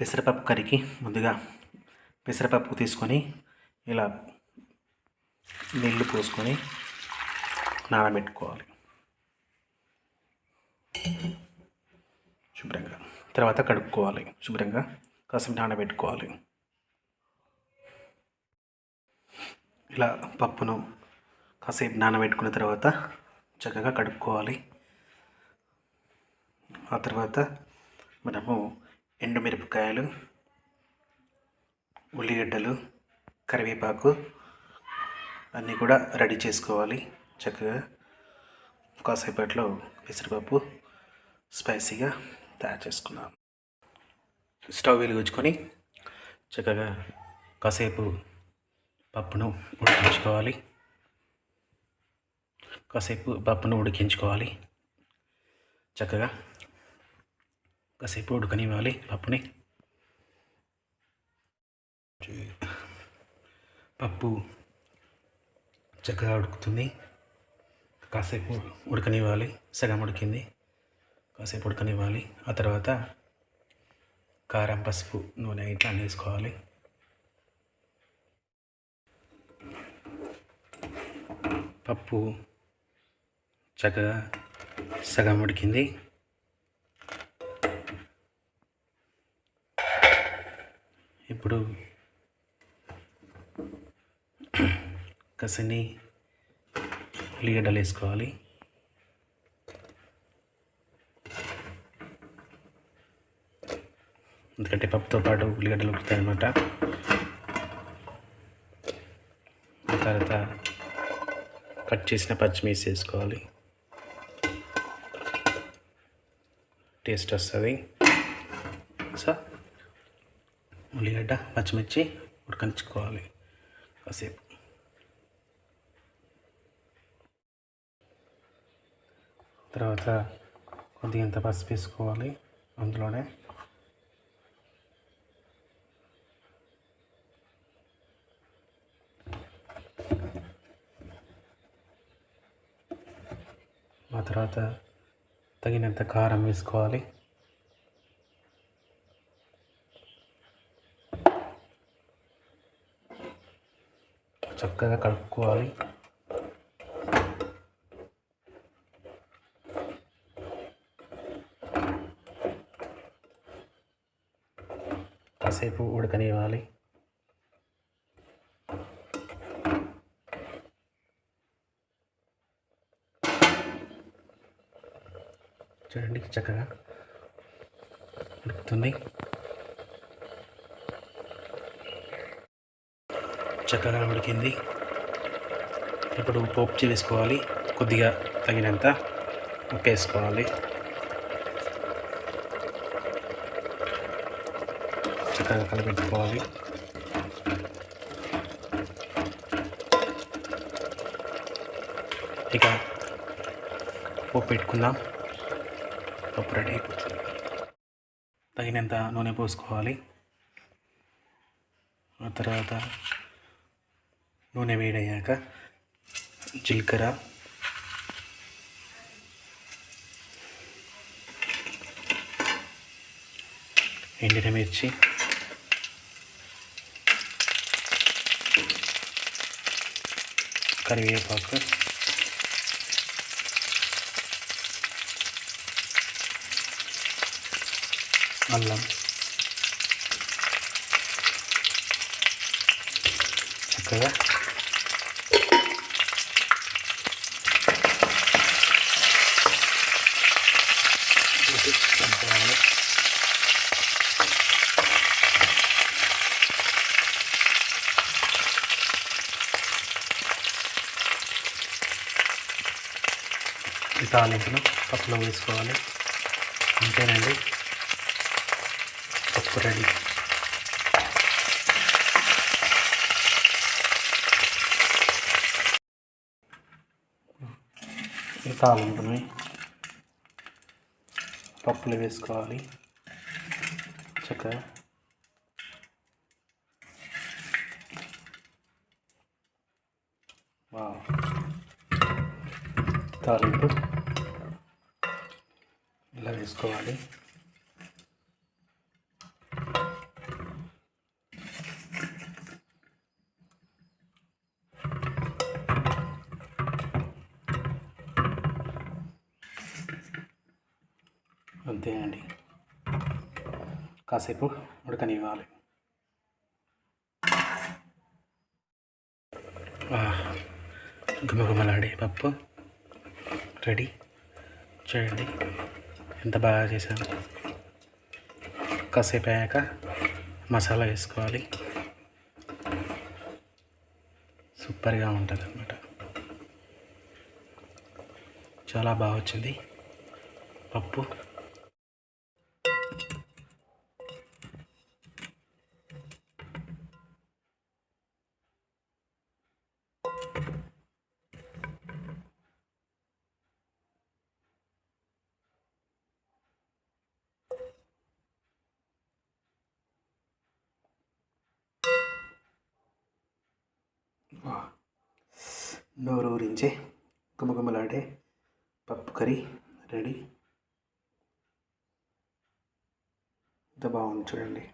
పెసరపప్పు కర్రీకి ముందుగా పెసరపప్పు తీసుకొని ఇలా నీళ్ళు పోసుకొని నానబెట్టుకోవాలి. శుభ్రంగా. తర్వాత కడుక్కోవాలి. శుభ్రంగా కాసేపు నానబెట్టుకోవాలి. ఇలా పప్పును కాసేపు నానబెట్టుకున్న తర్వాత చక్కగా కడుక్కోవాలి. ఆ తర్వాత మనము ఎండుమిరపకాయలు ఉల్లిగడ్డలు కరివేపాకు అన్నీ కూడా రెడీ చేసుకోవాలి చక్కగా. కాసేపట్లో పెసరపప్పు స్పైసీగా తయారు చేసుకున్నాం స్టవ్ వెలిగించుకొని చక్కగా కాసేపు పప్పును ఉడికించుకోవాలి. కాసేపు పప్పును ఉడికించుకోవాలి. చక్కగా కాసేపు ఉడకనివ్వాలి పప్పుని. పప్పు చక్కగా ఉడుకుతుంది. కాసేపు ఉడకనివ్వాలి. సగం ఉడికింది. కాసేపు ఉడకనివ్వాలి. ఆ తర్వాత కారం పసుపు నూనె ఇట్లా వేసుకోవాలి. పప్పు చక్కగా సగం ఉడికింది. ఇప్పుడు కసిని ఉల్లిగడ్డలు వేసుకోవాలి. ఎందుకంటే పప్పుతో పాటు ఉల్లిగడ్డలు ఉడుకుతాయి అనమాట తర్వాత కట్ చేసిన పచ్చిమిర్చి వేసుకోవాలి. టేస్ట్ వస్తుంది. సో ఉల్లిగడ్డ పచ్చిమిర్చి ఉడకనిచ్చుకోవాలి కాసేపు. తర్వాత కొద్దిగా ఇంత పసుపు వేసుకోవాలి అందులోనే. ఆ తర్వాత తగినంత కారం వేసుకోవాలి. చక్కగా కలుపుకోవాలి. కాసేపు ఉడకనివ్వాలి. చూడండి చక్కగా ఉడుకుతుంది. చక్కగా ఉడికింది. ఇప్పుడు పోపు చేసుకోవాలి కొద్దిగా తగినంత ఉప్పు వేసుకోవాలి. చక్కగా కలిపెట్టుకోవాలి. ఇక పోపు పెట్టుకుందాం. పప్పు రెడీ అయిపోతుంది. తగినంత నూనె పోసుకోవాలి. ఆ తర్వాత నూనె వేడయ్యాక జీలకర్ర ఎండిన మిర్చి కరివేపాకు అల్లం చక్కగా ఈ తాలింపును పప్పులో వేసుకోవాలి. అంతేనండి. పప్పు రెడీ. ఈ తాలింపుని పప్పులు వేసుకోవాలి. చక్కగా తాలింపు ఇలా వేసుకోవాలి. అంతే అండి. కాసేపు ఉడకనివ్వాలి. గుమగుమలాడే పప్పు. రెడీ? చేయండి ఎంత బాగా చేశాను కాసేపు అయ్యాక మసాలా వేసుకోవాలి. సూపర్గా ఉంటుంది అన్నమాట చాలా బాగా వచ్చింది. పప్పు నోరూరించే గుమగుమలాడే పప్పు కర్రీ రెడీ. ఎంత బాగుంది చూడండి.